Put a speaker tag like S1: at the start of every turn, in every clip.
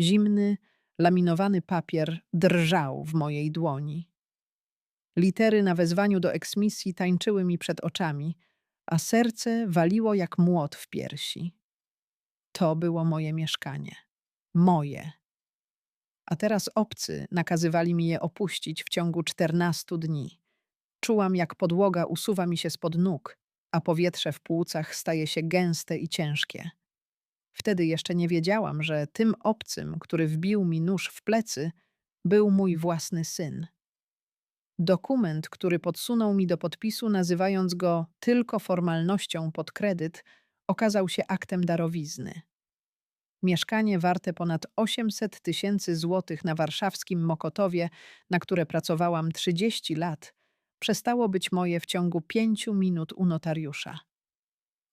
S1: Zimny, laminowany papier drżał w mojej dłoni. Litery na wezwaniu do eksmisji tańczyły mi przed oczami, a serce waliło jak młot w piersi. To było moje mieszkanie. Moje. A teraz obcy nakazywali mi je opuścić w ciągu czternastu dni. Czułam, jak podłoga usuwa mi się spod nóg, a powietrze w płucach staje się gęste i ciężkie. Wtedy jeszcze nie wiedziałam, że tym obcym, który wbił mi nóż w plecy, był mój własny syn. Dokument, który podsunął mi do podpisu, nazywając go tylko formalnością pod kredyt, okazał się aktem darowizny. Mieszkanie warte ponad 800 tysięcy złotych na warszawskim Mokotowie, na które pracowałam 30 lat, przestało być moje w ciągu pięciu minut u notariusza.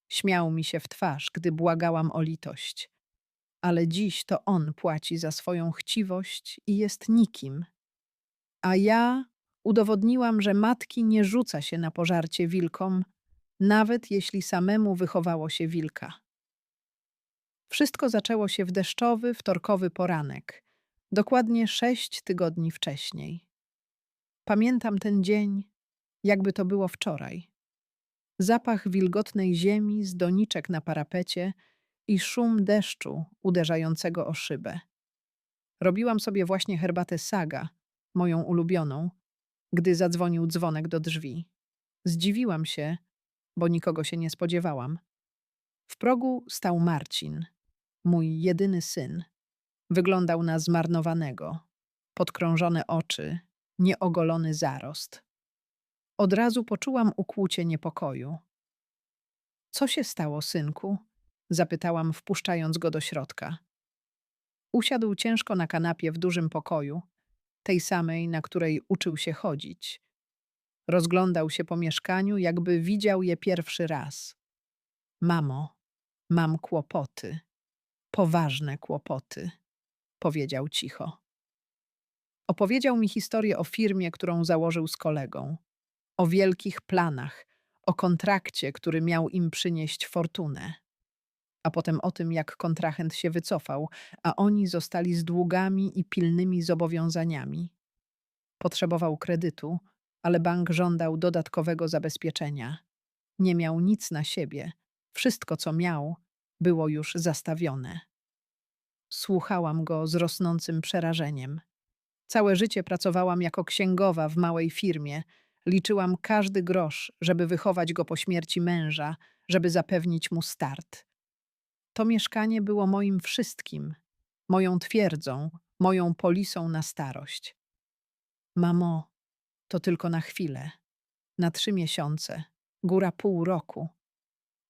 S1: Śmiał mi się w twarz, gdy błagałam o litość. Ale dziś to on płaci za swoją chciwość i jest nikim. A ja udowodniłam, że matki nie rzuca się na pożarcie wilkom, nawet jeśli samemu wychowało się wilka. Wszystko zaczęło się w deszczowy, wtorkowy poranek, dokładnie sześć tygodni wcześniej. Pamiętam ten dzień, jakby to było wczoraj. Zapach wilgotnej ziemi z doniczek na parapecie i szum deszczu uderzającego o szybę. Robiłam sobie właśnie herbatę saga, moją ulubioną, gdy zadzwonił dzwonek do drzwi. Zdziwiłam się, bo nikogo się nie spodziewałam. W progu stał Marcin, mój jedyny syn. Wyglądał na zmarnowanego, podkrążone oczy, nieogolony zarost. Od razu poczułam ukłucie niepokoju. Co się stało, synku? Zapytałam, wpuszczając go do środka. Usiadł ciężko na kanapie w dużym pokoju, tej samej, na której uczył się chodzić. Rozglądał się po mieszkaniu, jakby widział je pierwszy raz. Mamo, mam kłopoty, poważne kłopoty, powiedział cicho. Opowiedział mi historię o firmie, którą założył z kolegą o wielkich planach, o kontrakcie, który miał im przynieść fortunę. A potem o tym, jak kontrahent się wycofał, a oni zostali z długami i pilnymi zobowiązaniami. Potrzebował kredytu, ale bank żądał dodatkowego zabezpieczenia. Nie miał nic na siebie. Wszystko, co miał, było już zastawione. Słuchałam go z rosnącym przerażeniem. Całe życie pracowałam jako księgowa w małej firmie, Liczyłam każdy grosz, żeby wychować go po śmierci męża, żeby zapewnić mu start. To mieszkanie było moim wszystkim, moją twierdzą, moją polisą na starość. Mamo, to tylko na chwilę, na trzy miesiące, góra pół roku.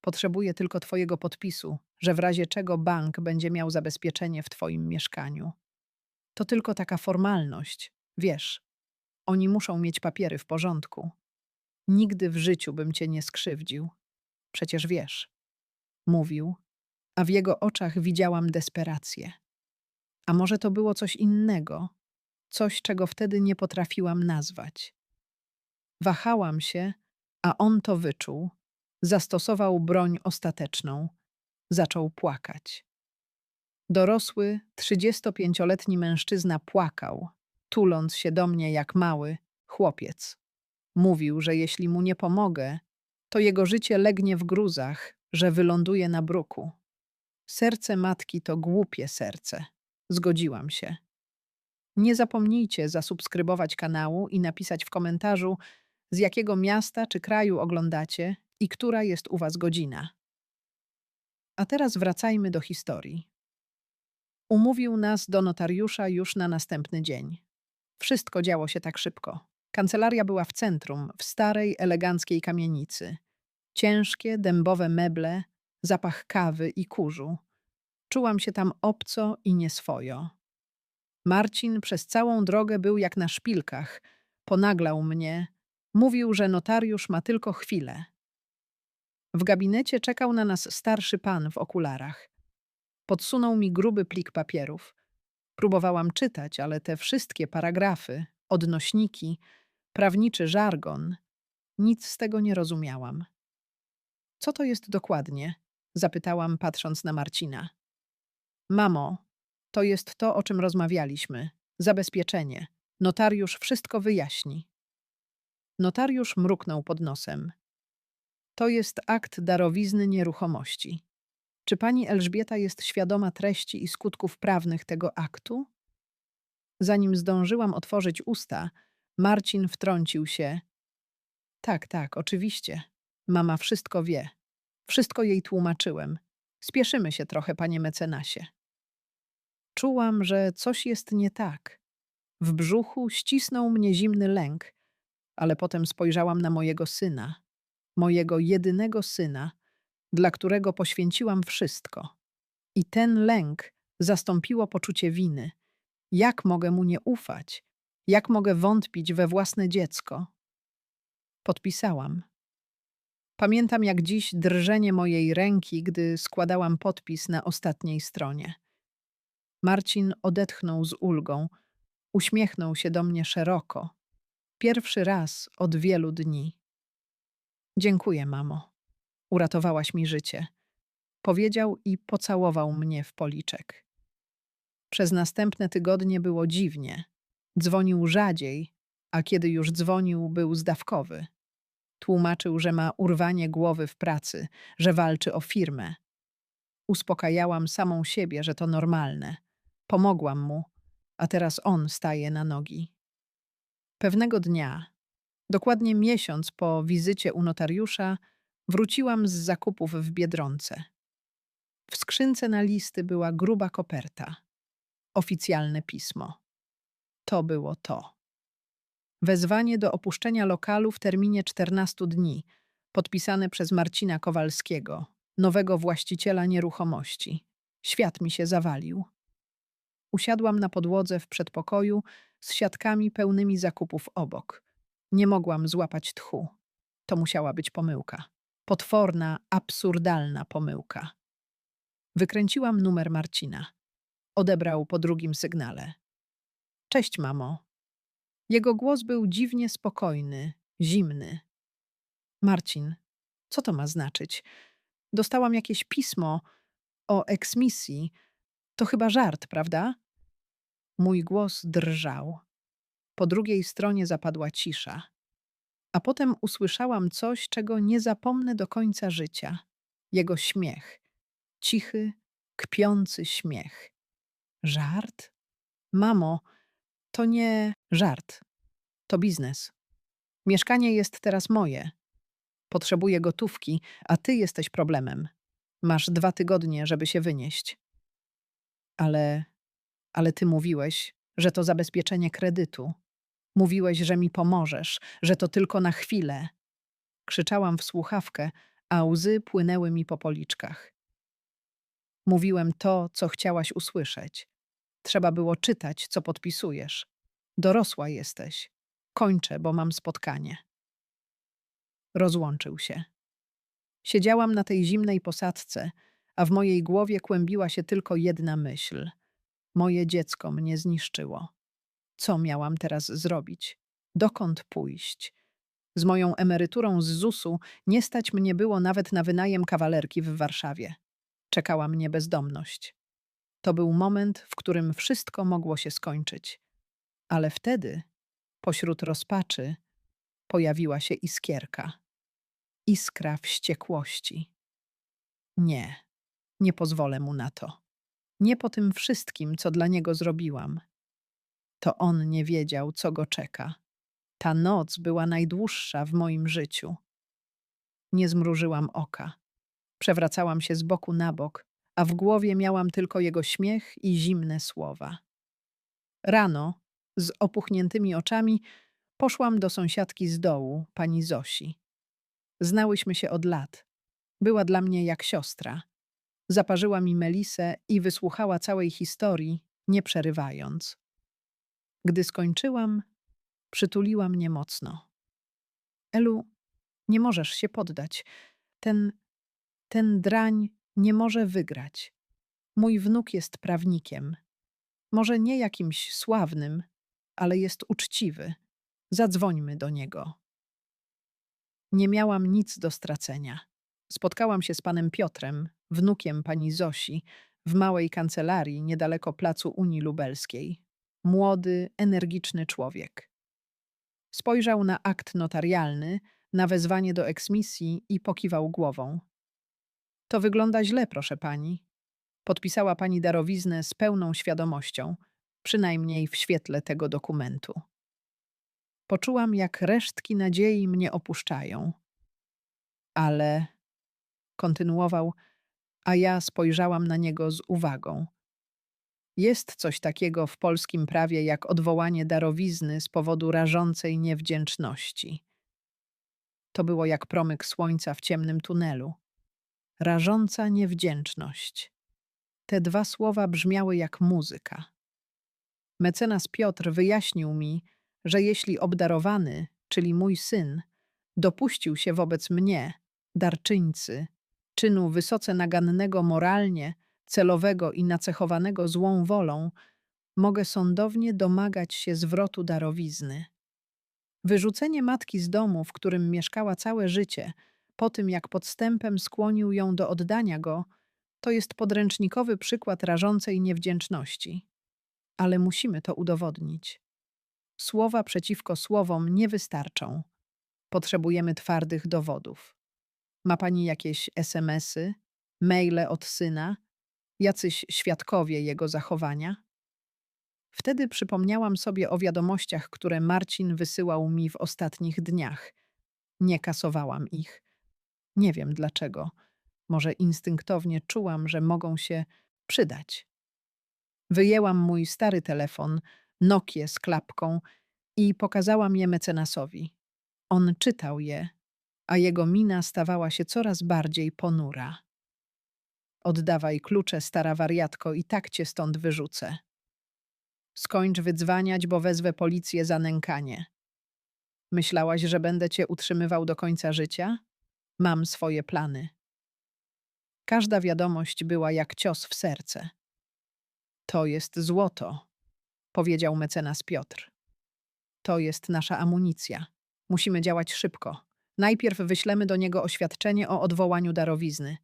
S1: Potrzebuję tylko Twojego podpisu, że w razie czego bank będzie miał zabezpieczenie w Twoim mieszkaniu. To tylko taka formalność, wiesz. Oni muszą mieć papiery w porządku. Nigdy w życiu bym cię nie skrzywdził. Przecież wiesz. Mówił, a w jego oczach widziałam desperację. A może to było coś innego, coś, czego wtedy nie potrafiłam nazwać. Wahałam się, a on to wyczuł, zastosował broń ostateczną, zaczął płakać. Dorosły, trzydziestopięcioletni mężczyzna płakał, tuląc się do mnie jak mały chłopiec. Mówił, że jeśli mu nie pomogę, to jego życie legnie w gruzach, że wyląduje na bruku. Serce matki to głupie serce. Zgodziłam się. Nie zapomnijcie zasubskrybować kanału i napisać w komentarzu, z jakiego miasta czy kraju oglądacie i która jest u Was godzina. A teraz wracajmy do historii. Umówił nas do notariusza już na następny dzień. Wszystko działo się tak szybko. Kancelaria była w centrum, w starej, eleganckiej kamienicy. Ciężkie, dębowe meble, zapach kawy i kurzu. Czułam się tam obco i nieswojo. Marcin przez całą drogę był jak na szpilkach. Ponaglał mnie. Mówił, że notariusz ma tylko chwilę. W gabinecie czekał na nas starszy pan w okularach. Podsunął mi gruby plik papierów. Próbowałam czytać, ale te wszystkie paragrafy, odnośniki, prawniczy żargon, nic z tego nie rozumiałam. Co to jest dokładnie? zapytałam, patrząc na Marcina. Mamo, To jest to, o czym rozmawialiśmy. Zabezpieczenie. Notariusz wszystko wyjaśni. Notariusz mruknął pod nosem. To jest akt darowizny nieruchomości. Czy pani Elżbieta jest świadoma treści i skutków prawnych tego aktu? Zanim zdążyłam otworzyć usta, Marcin wtrącił się. Tak, tak, oczywiście. Mama wszystko wie. Wszystko jej tłumaczyłem. Spieszymy się trochę, panie mecenasie. Czułam, że coś jest nie tak. W brzuchu ścisnął mnie zimny lęk, ale potem spojrzałam na mojego syna, mojego jedynego syna, dla którego poświęciłam wszystko. I ten lęk zastąpiło poczucie winy. Jak mogę mu nie ufać? Jak mogę wątpić we własne dziecko? Podpisałam. Pamiętam jak dziś drżenie mojej ręki, gdy składałam podpis na ostatniej stronie. Marcin odetchnął z ulgą, uśmiechnął się do mnie szeroko. Pierwszy raz od wielu dni. Dziękuję, mamo. Uratowałaś mi życie. Powiedział i pocałował mnie w policzek. Przez następne tygodnie było dziwnie. Dzwonił rzadziej, a kiedy już dzwonił, był zdawkowy. Tłumaczył, że ma urwanie głowy w pracy, że walczy o firmę. Uspokajałam samą siebie, że to normalne. Pomogłam mu, a teraz on staje na nogi. Pewnego dnia, dokładnie miesiąc po wizycie u notariusza, wróciłam z zakupów w Biedronce. W skrzynce na listy była gruba koperta. Oficjalne pismo. To było to. Wezwanie do opuszczenia lokalu w terminie 14 dni, podpisane przez Marcina Kowalskiego, nowego właściciela nieruchomości. Świat mi się zawalił. Usiadłam na podłodze w przedpokoju z siatkami pełnymi zakupów obok. Nie mogłam złapać tchu. To musiała być pomyłka. Potworna, absurdalna pomyłka. Wykręciłam numer Marcina. Odebrał po drugim sygnale. Cześć, mamo. Jego głos był dziwnie spokojny, zimny. Marcin, co to ma znaczyć? Dostałam jakieś pismo o eksmisji. To chyba żart, prawda? Mój głos drżał. Po drugiej stronie zapadła cisza. A potem usłyszałam coś, czego nie zapomnę do końca życia. Jego śmiech. Cichy, kpiący śmiech. Żart? Mamo, to nie żart. To biznes. Mieszkanie jest teraz moje. Potrzebuję gotówki, a ty jesteś problemem. Masz dwa tygodnie, żeby się wynieść. Ale, ale ty mówiłeś, że to zabezpieczenie kredytu. Mówiłeś, że mi pomożesz, że to tylko na chwilę. Krzyczałam w słuchawkę, a łzy płynęły mi po policzkach. Mówiłem to, co chciałaś usłyszeć. Trzeba było czytać, co podpisujesz. Dorosła jesteś. Kończę, bo mam spotkanie. Rozłączył się. Siedziałam na tej zimnej posadzce, a w mojej głowie kłębiła się tylko jedna myśl. Moje dziecko mnie zniszczyło. Co miałam teraz zrobić? Dokąd pójść? Z moją emeryturą z ZUS-u nie stać mnie było nawet na wynajem kawalerki w Warszawie. Czekała mnie bezdomność. To był moment, w którym wszystko mogło się skończyć. Ale wtedy, pośród rozpaczy, pojawiła się iskierka. Iskra wściekłości. Nie, nie pozwolę mu na to. Nie po tym wszystkim, co dla niego zrobiłam. To on nie wiedział, co go czeka. Ta noc była najdłuższa w moim życiu. Nie zmrużyłam oka. Przewracałam się z boku na bok, a w głowie miałam tylko jego śmiech i zimne słowa. Rano, z opuchniętymi oczami, poszłam do sąsiadki z dołu, pani Zosi. Znałyśmy się od lat. Była dla mnie jak siostra. Zaparzyła mi melisę i wysłuchała całej historii, nie przerywając. Gdy skończyłam, przytuliła mnie mocno. Elu, nie możesz się poddać. Ten, ten drań nie może wygrać. Mój wnuk jest prawnikiem. Może nie jakimś sławnym, ale jest uczciwy. Zadzwońmy do niego. Nie miałam nic do stracenia. Spotkałam się z panem Piotrem, wnukiem pani Zosi, w małej kancelarii niedaleko placu Unii Lubelskiej. Młody, energiczny człowiek. Spojrzał na akt notarialny, na wezwanie do eksmisji i pokiwał głową. To wygląda źle, proszę pani. Podpisała pani darowiznę z pełną świadomością, przynajmniej w świetle tego dokumentu. Poczułam, jak resztki nadziei mnie opuszczają. Ale, kontynuował, a ja spojrzałam na niego z uwagą. Jest coś takiego w polskim prawie jak odwołanie darowizny z powodu rażącej niewdzięczności. To było jak promyk słońca w ciemnym tunelu. Rażąca niewdzięczność. Te dwa słowa brzmiały jak muzyka. Mecenas Piotr wyjaśnił mi, że jeśli obdarowany, czyli mój syn, dopuścił się wobec mnie, darczyńcy, czynu wysoce nagannego moralnie, celowego i nacechowanego złą wolą, mogę sądownie domagać się zwrotu darowizny. Wyrzucenie matki z domu, w którym mieszkała całe życie, po tym jak podstępem skłonił ją do oddania go, to jest podręcznikowy przykład rażącej niewdzięczności. Ale musimy to udowodnić. Słowa przeciwko słowom nie wystarczą. Potrzebujemy twardych dowodów. Ma pani jakieś SMSy, maile od syna, jacyś świadkowie jego zachowania? Wtedy przypomniałam sobie o wiadomościach, które Marcin wysyłał mi w ostatnich dniach. Nie kasowałam ich. Nie wiem dlaczego. Może instynktownie czułam, że mogą się przydać. Wyjęłam mój stary telefon, Nokię z klapką i pokazałam je mecenasowi. On czytał je, a jego mina stawała się coraz bardziej ponura. Oddawaj klucze, stara wariatko, i tak cię stąd wyrzucę. Skończ wydzwaniać, bo wezwę policję za nękanie. Myślałaś, że będę cię utrzymywał do końca życia? Mam swoje plany. Każda wiadomość była jak cios w serce. To jest złoto, powiedział mecenas Piotr. To jest nasza amunicja. Musimy działać szybko. Najpierw wyślemy do niego oświadczenie o odwołaniu darowizny.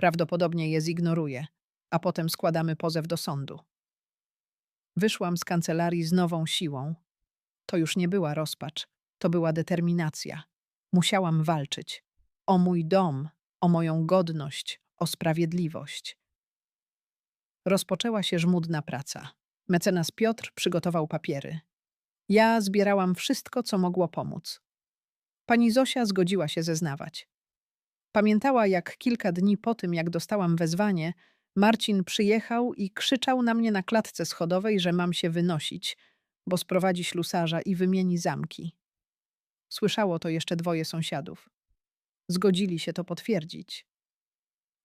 S1: Prawdopodobnie je zignoruje, a potem składamy pozew do sądu. Wyszłam z kancelarii z nową siłą. To już nie była rozpacz, to była determinacja. Musiałam walczyć. O mój dom, o moją godność, o sprawiedliwość. Rozpoczęła się żmudna praca. Mecenas Piotr przygotował papiery. Ja zbierałam wszystko, co mogło pomóc. Pani Zosia zgodziła się zeznawać. Pamiętała, jak kilka dni po tym, jak dostałam wezwanie, Marcin przyjechał i krzyczał na mnie na klatce schodowej, że mam się wynosić, bo sprowadzi ślusarza i wymieni zamki. Słyszało to jeszcze dwoje sąsiadów. Zgodzili się to potwierdzić.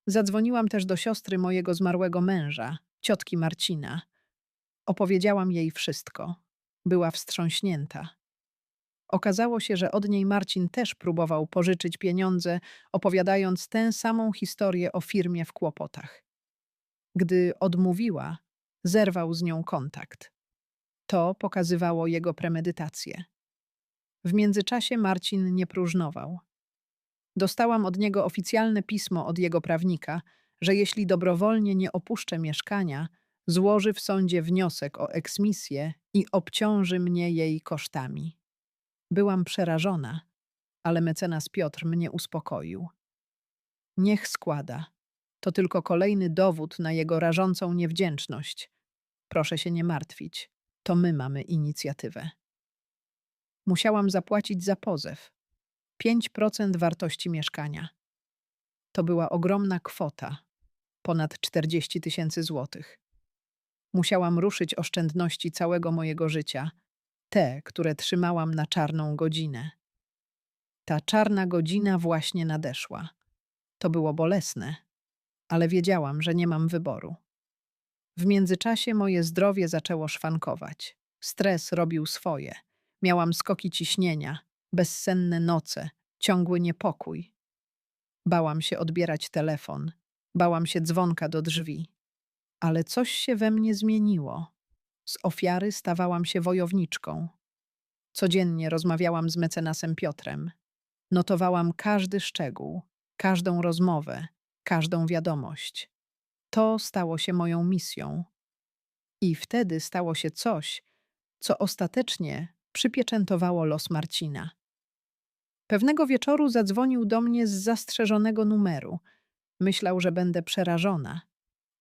S1: Zadzwoniłam też do siostry mojego zmarłego męża, ciotki Marcina. Opowiedziałam jej wszystko. Była wstrząśnięta. Okazało się, że od niej Marcin też próbował pożyczyć pieniądze, opowiadając tę samą historię o firmie w kłopotach. Gdy odmówiła, zerwał z nią kontakt. To pokazywało jego premedytację. W międzyczasie Marcin nie próżnował. Dostałam od niego oficjalne pismo od jego prawnika, że jeśli dobrowolnie nie opuszczę mieszkania, złoży w sądzie wniosek o eksmisję i obciąży mnie jej kosztami. Byłam przerażona, ale mecenas Piotr mnie uspokoił. Niech składa. To tylko kolejny dowód na jego rażącą niewdzięczność. Proszę się nie martwić. To my mamy inicjatywę. Musiałam zapłacić za pozew. 5% wartości mieszkania. To była ogromna kwota ponad 40 tysięcy złotych. Musiałam ruszyć oszczędności całego mojego życia, te, które trzymałam na czarną godzinę. Ta czarna godzina właśnie nadeszła. To było bolesne, ale wiedziałam, że nie mam wyboru. W międzyczasie moje zdrowie zaczęło szwankować. Stres robił swoje. Miałam skoki ciśnienia, bezsenne noce, ciągły niepokój. Bałam się odbierać telefon, bałam się dzwonka do drzwi. Ale coś się we mnie zmieniło. Z ofiary stawałam się wojowniczką. Codziennie rozmawiałam z mecenasem Piotrem. Notowałam każdy szczegół, każdą rozmowę, każdą wiadomość. To stało się moją misją. I wtedy stało się coś, co ostatecznie przypieczętowało los Marcina. Pewnego wieczoru zadzwonił do mnie z zastrzeżonego numeru. Myślał, że będę przerażona.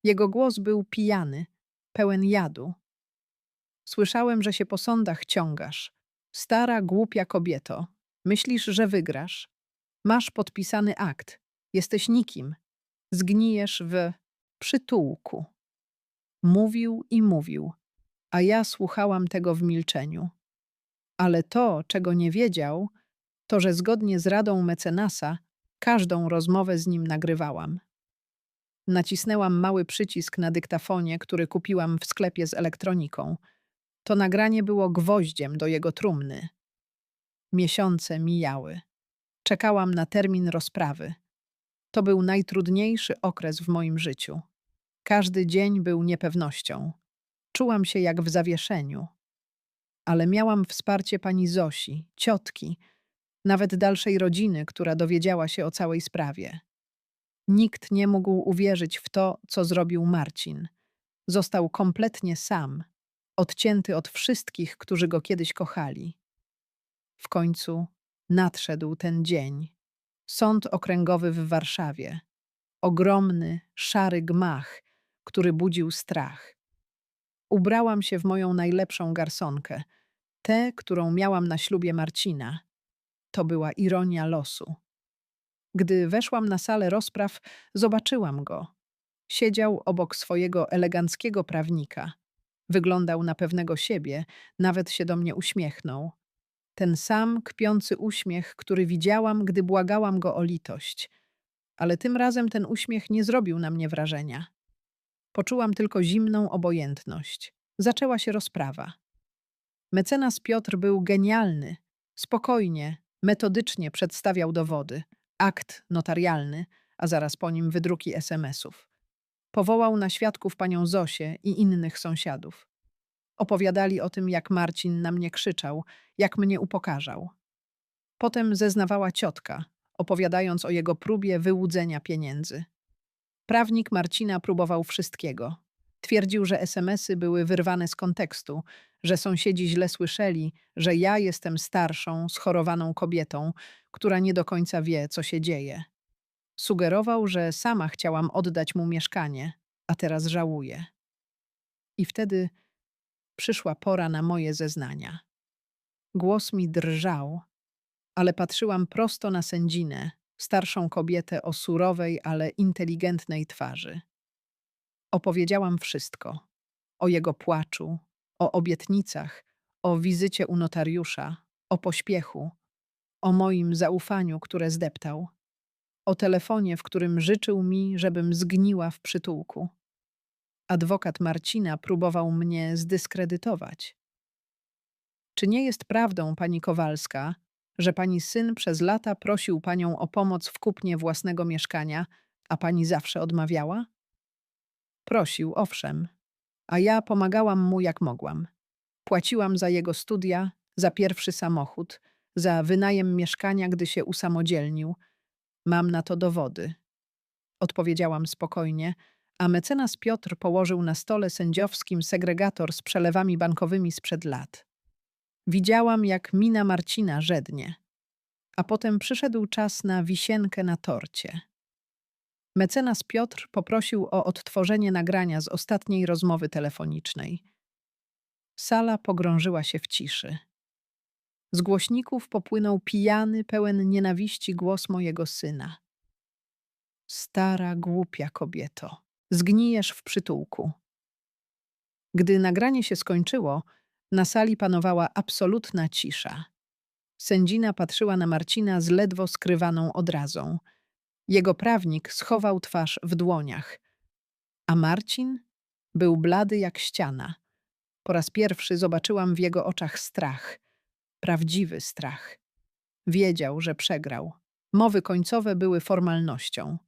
S1: Jego głos był pijany, pełen jadu. Słyszałem, że się po sądach ciągasz. Stara, głupia kobieto. Myślisz, że wygrasz? Masz podpisany akt. Jesteś nikim. Zgnijesz w przytułku. Mówił i mówił, a ja słuchałam tego w milczeniu. Ale to, czego nie wiedział, to, że zgodnie z radą mecenasa każdą rozmowę z nim nagrywałam. Nacisnęłam mały przycisk na dyktafonie, który kupiłam w sklepie z elektroniką. To nagranie było gwoździem do jego trumny. Miesiące mijały. Czekałam na termin rozprawy. To był najtrudniejszy okres w moim życiu. Każdy dzień był niepewnością. Czułam się jak w zawieszeniu. Ale miałam wsparcie pani Zosi, ciotki, nawet dalszej rodziny, która dowiedziała się o całej sprawie. Nikt nie mógł uwierzyć w to, co zrobił Marcin. Został kompletnie sam, odcięty od wszystkich, którzy go kiedyś kochali. W końcu nadszedł ten dzień. Sąd okręgowy w Warszawie. Ogromny, szary gmach, który budził strach. Ubrałam się w moją najlepszą garsonkę, tę, którą miałam na ślubie Marcina. To była ironia losu. Gdy weszłam na salę rozpraw, zobaczyłam go. Siedział obok swojego eleganckiego prawnika. Wyglądał na pewnego siebie, nawet się do mnie uśmiechnął. Ten sam kpiący uśmiech, który widziałam, gdy błagałam go o litość. Ale tym razem ten uśmiech nie zrobił na mnie wrażenia. Poczułam tylko zimną obojętność. Zaczęła się rozprawa. Mecenas Piotr był genialny. Spokojnie, metodycznie przedstawiał dowody, akt notarialny, a zaraz po nim wydruki SMS-ów. Powołał na świadków panią Zosię i innych sąsiadów. Opowiadali o tym, jak Marcin na mnie krzyczał, jak mnie upokarzał. Potem zeznawała ciotka, opowiadając o jego próbie wyłudzenia pieniędzy. Prawnik Marcina próbował wszystkiego. Twierdził, że SMS-y były wyrwane z kontekstu, że sąsiedzi źle słyszeli, że ja jestem starszą, schorowaną kobietą, która nie do końca wie, co się dzieje. Sugerował, że sama chciałam oddać mu mieszkanie, a teraz żałuje. I wtedy przyszła pora na moje zeznania. Głos mi drżał, ale patrzyłam prosto na sędzinę, starszą kobietę o surowej, ale inteligentnej twarzy. Opowiedziałam wszystko o jego płaczu, o obietnicach, o wizycie u notariusza, o pośpiechu, o moim zaufaniu, które zdeptał, o telefonie, w którym życzył mi, żebym zgniła w przytułku. Adwokat Marcina próbował mnie zdyskredytować. Czy nie jest prawdą, pani Kowalska, że pani syn przez lata prosił panią o pomoc w kupnie własnego mieszkania, a pani zawsze odmawiała? Prosił, owszem, a ja pomagałam mu jak mogłam. Płaciłam za jego studia, za pierwszy samochód, za wynajem mieszkania, gdy się usamodzielnił. Mam na to dowody. Odpowiedziałam spokojnie, a mecenas Piotr położył na stole sędziowskim segregator z przelewami bankowymi sprzed lat. Widziałam, jak mina Marcina żednie, a potem przyszedł czas na wisienkę na torcie. Mecenas Piotr poprosił o odtworzenie nagrania z ostatniej rozmowy telefonicznej. Sala pogrążyła się w ciszy. Z głośników popłynął pijany, pełen nienawiści głos mojego syna. Stara, głupia kobieto, zgnijesz w przytułku. Gdy nagranie się skończyło, na sali panowała absolutna cisza. Sędzina patrzyła na Marcina z ledwo skrywaną odrazą. Jego prawnik schował twarz w dłoniach. A Marcin był blady jak ściana. Po raz pierwszy zobaczyłam w jego oczach strach. Prawdziwy strach. Wiedział, że przegrał. Mowy końcowe były formalnością.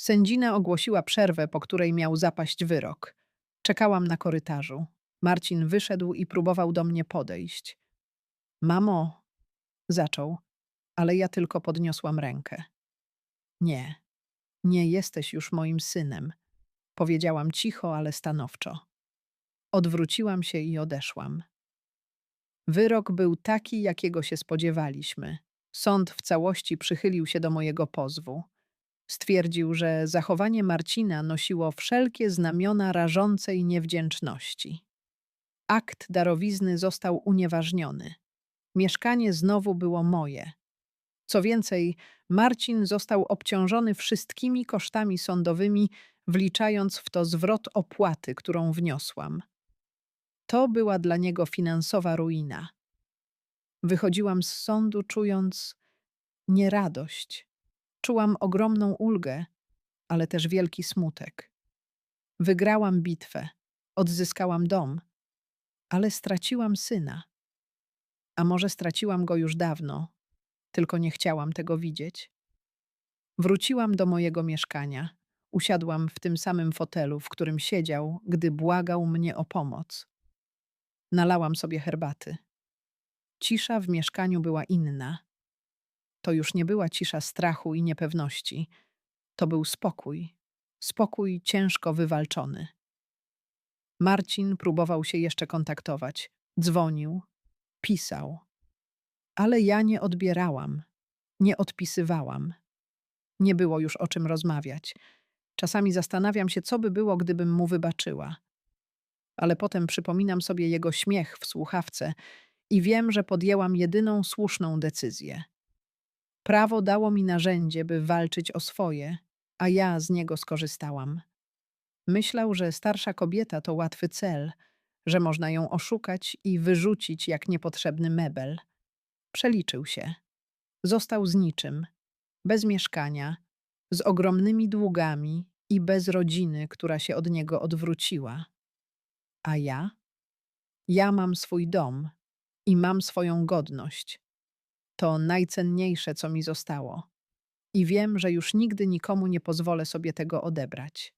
S1: Sędzina ogłosiła przerwę, po której miał zapaść wyrok. Czekałam na korytarzu. Marcin wyszedł i próbował do mnie podejść. Mamo, zaczął, ale ja tylko podniosłam rękę. Nie, nie jesteś już moim synem. Powiedziałam cicho, ale stanowczo. Odwróciłam się i odeszłam. Wyrok był taki, jakiego się spodziewaliśmy. Sąd w całości przychylił się do mojego pozwu. Stwierdził, że zachowanie Marcina nosiło wszelkie znamiona rażącej niewdzięczności. Akt darowizny został unieważniony. Mieszkanie znowu było moje. Co więcej, Marcin został obciążony wszystkimi kosztami sądowymi, wliczając w to zwrot opłaty, którą wniosłam. To była dla niego finansowa ruina. Wychodziłam z sądu czując nieradość. Czułam ogromną ulgę, ale też wielki smutek. Wygrałam bitwę, odzyskałam dom, ale straciłam syna. A może straciłam go już dawno, tylko nie chciałam tego widzieć. Wróciłam do mojego mieszkania. Usiadłam w tym samym fotelu, w którym siedział, gdy błagał mnie o pomoc. Nalałam sobie herbaty. Cisza w mieszkaniu była inna. To już nie była cisza strachu i niepewności. To był spokój. Spokój ciężko wywalczony. Marcin próbował się jeszcze kontaktować. Dzwonił, pisał. Ale ja nie odbierałam, nie odpisywałam. Nie było już o czym rozmawiać. Czasami zastanawiam się, co by było, gdybym mu wybaczyła. Ale potem przypominam sobie jego śmiech w słuchawce i wiem, że podjęłam jedyną słuszną decyzję. Prawo dało mi narzędzie, by walczyć o swoje, a ja z niego skorzystałam. Myślał, że starsza kobieta to łatwy cel, że można ją oszukać i wyrzucić jak niepotrzebny mebel. Przeliczył się. Został z niczym, bez mieszkania, z ogromnymi długami i bez rodziny, która się od niego odwróciła. A ja? Ja mam swój dom i mam swoją godność. To najcenniejsze, co mi zostało. I wiem, że już nigdy nikomu nie pozwolę sobie tego odebrać.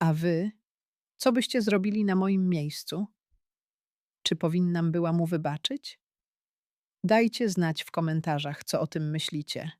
S1: A wy, co byście zrobili na moim miejscu? Czy powinnam była mu wybaczyć? Dajcie znać w komentarzach, co o tym myślicie.